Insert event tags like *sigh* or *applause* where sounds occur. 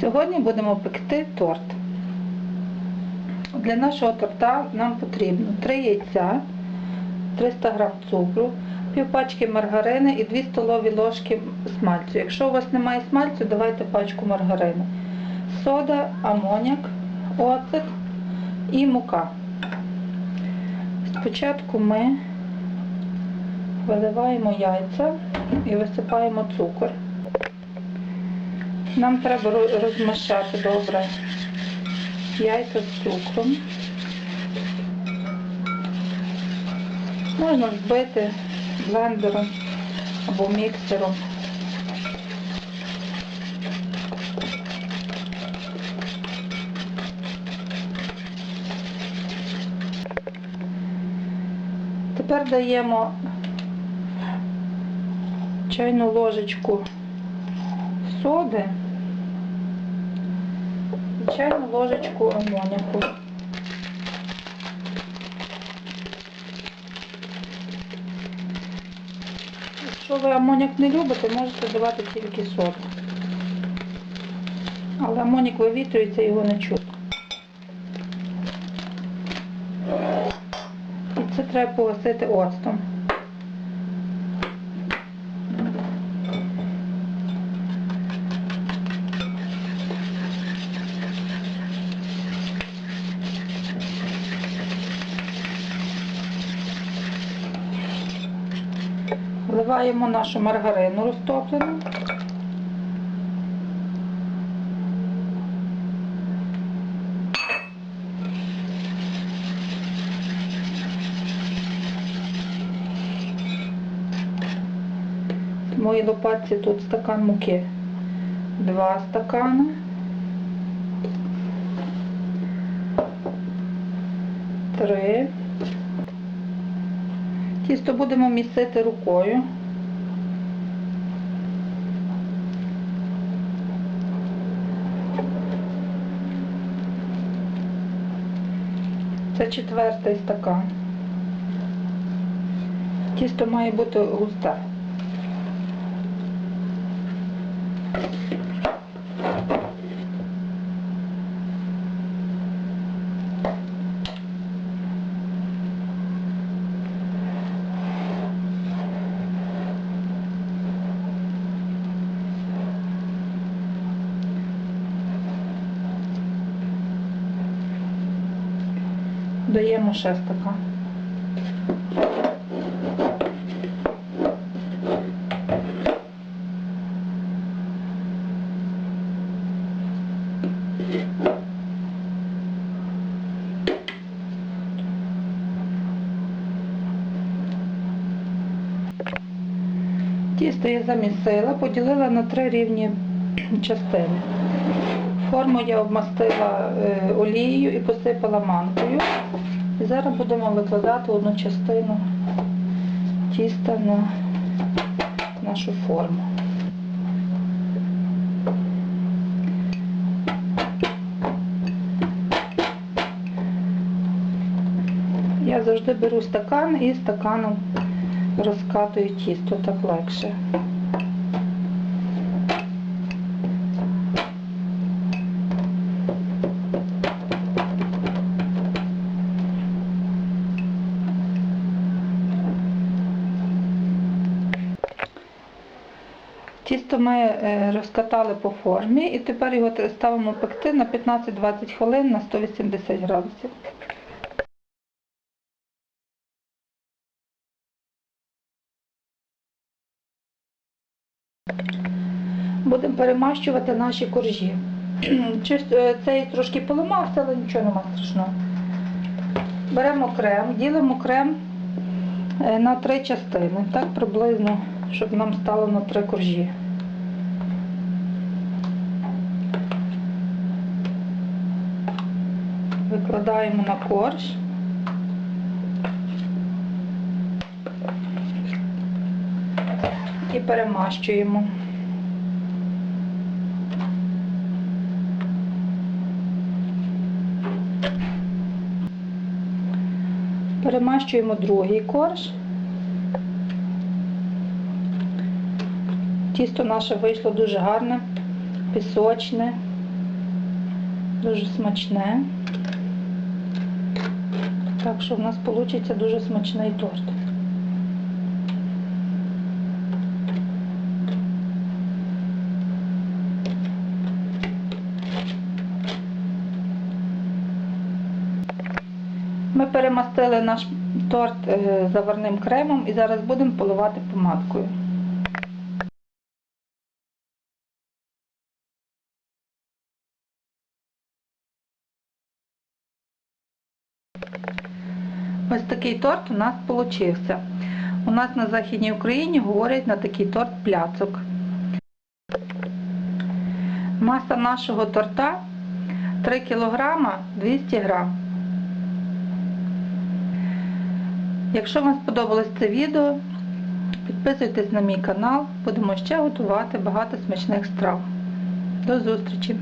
Сьогодні будемо пекти торт. Для нашого торта нам потрібно 3 яйця, 300 г цукру, пів пачки маргарини і 2 столові ложки смальцю. Якщо у вас немає смальцю, давайте пачку маргарину. Сода, амоняк, оцет і мука. Спочатку ми виливаємо яйця і висипаємо цукор. Нам треба розмішати добре яйця з цукром. Можна збити блендером або міксером. Тепер даємо чайну ложечку соди чайну ложечку амоняку. Якщо ви амоняк не любите, можете давати тільки соду. Але амонік вивітрюється, його не чутно. І це треба погасити оцтом. Вливаємо нашу маргарину розтоплену. В моїй лопатці тут стакан муки. Два стакани. Три. Тісто будемо місити рукою. Це четвертий стакан. Тісто має бути густе. Даємо ще стакан. Тісто я замісила, поділила на три рівні частини. Форму я обмастила е, олією і посипала манкою. І зараз будемо викладати одну частину тіста на нашу форму. Я завжди беру стакан і стаканом розкатую тісто, так легше. Тісто ми е, розкатали по формі і тепер його ставимо пекти на 15-20 хвилин на 180 градусів. Будемо перемащувати наші коржі. *clears throat* Е, цей трошки поламався, але нічого нема страшного. Беремо крем, ділимо крем е, на три частини, так приблизно, щоб нам стало на три коржі. Викладаємо на корж. І перемащуємо. Перемащуємо другий корж. Тісто наше вийшло дуже гарне, пісочне, дуже смачне. Так що в нас вийде дуже смачний торт. Ми перемастили наш торт е, заварним кремом і зараз будемо поливати помадкою. Такий торт у нас получився. У нас на Західній Україні говорять на такий торт пляцок. Маса нашого торта 3 кг 200 г. Якщо вам сподобалось це відео, підписуйтесь на мій канал, будемо ще готувати багато смачних страв. До зустрічі!